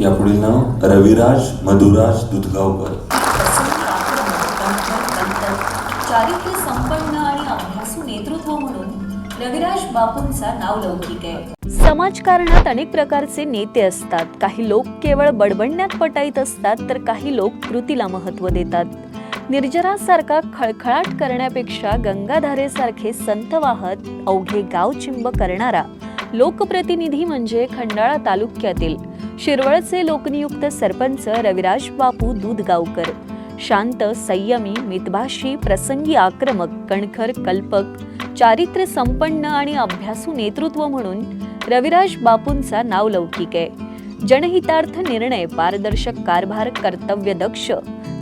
यापुढील नाव रविराज मधुराज दुधगावकर. चारित्र्य संपन्न आणि अभ्यासू नेतृत्व म्हणून रविराज बापूंचा नाव लौकिक आहे. समाजकारणात अनेक प्रकारचे नेते असतात. काही लोक केवळ बडबडण्यात पटाईत असतात तर काही लोक कृतीला महत्त्व देतात. निर्जरासारखा खळखळाट करण्यापेक्षा गंगाधारेसारखे संत वाहत अवघे गाव चिंब करणारा लोकप्रतिनिधी म्हणजे खंडाळा तालुक्यातील शिरवळचे लोकनियुक्त सरपंच रविराज बापू दूधगावकर शांत संयमी मितभाषी प्रसंगी आक्रमक कणखर कल्पक चारित्र्य संपन्न आणि अभ्यासू नेतृत्व म्हणून रविराज बापूंचा नाव लौकिक आहे. जनहितार्थ निर्णय पारदर्शक कारभार कर्तव्यदक्ष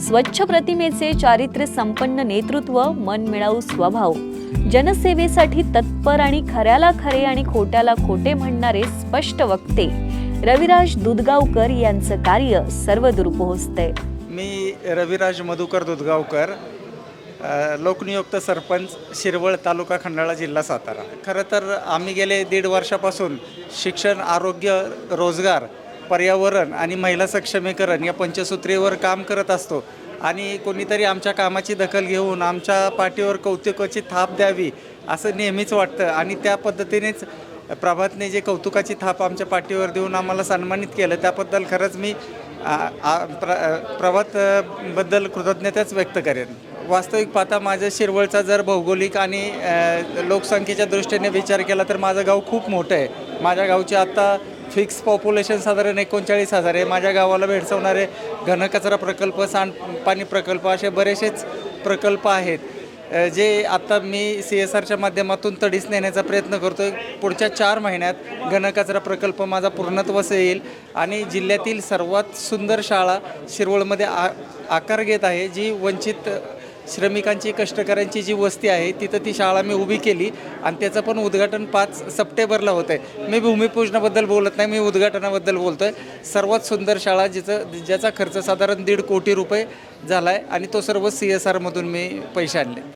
स्वच्छ प्रतिमेचे चारित्र्य संपन्न नेतृत्व मनमिळाऊ स्वभाव जनसेवेसाठी तत्पर आणि खऱ्याला खरे आणि खोट्याला खोटे म्हणणारे स्पष्ट वक्ते रविराज दुधगावकर यांचं कार्य सर्वदूर पोहोचतंय मी रविराज मधुकर दुधगावकर लोकनियुक्त सरपंच शिरवळ तालुका खंडाळा जिल्हा सातारा. खरं तर आम्ही गेले दीड वर्षापासून शिक्षण आरोग्य रोजगार पर्यावरण आणि महिला सक्षमीकरण या पंचसूत्रीवर काम करत असतो. आणि कोणीतरी आमच्या कामाची दखल घेऊन आमच्या पाठीवर कौतुकाची थाप द्यावी असं नेहमीच वाटतं. आणि त्या पद्धतीनेच प्रभातने जे कौतुकाची थाप आमच्या पाठीवर देऊन आम्हाला सन्मानित केलं त्याबद्दल खरंच मी प्र प्रभातबद्दल कृतज्ञताच व्यक्त करेन. वास्तविक पाहता माझ्या शिरवळचा जर भौगोलिक आणि लोकसंख्येच्या दृष्टीने विचार केला तर माझं गाव खूप मोठं आहे. माझ्या गावची आत्ता फिक्स पॉप्युलेशन साधारण एकोणचाळीस हजार आहे. माझ्या गावाला भेडसवणारे घनकचरा प्रकल्प सांडपाणी प्रकल्प असे बरेचसेच प्रकल्प आहेत. जे आता मी सी एस आरच्या माध्यमातून तडीस नेण्याचा प्रयत्न करतो आहे पुढच्या चार महिन्यात घनकचरा प्रकल्प माझा पूर्णत्वास येईल आणि जिल्ह्यातील सर्वात सुंदर शाळा शिरवळमध्ये आ आकार घेत आहे जी वंचित श्रमिकांची कष्टकऱ्यांची जी वस्ती आहे तिथं ती शाळा मी उभी केली आणि त्याचं पण उद्घाटन पाच सप्टेंबरला होतं आहे मी भूमिपूजनाबद्दल बोलत नाही मी उद्घाटनाबद्दल बोलतो आहे सर्वात सुंदर शाळा जिचं ज्याचा खर्च साधारण दीड कोटी रुपये झाला आहे आणि तो सर्व सी एस आरमधून मी पैसे आणले.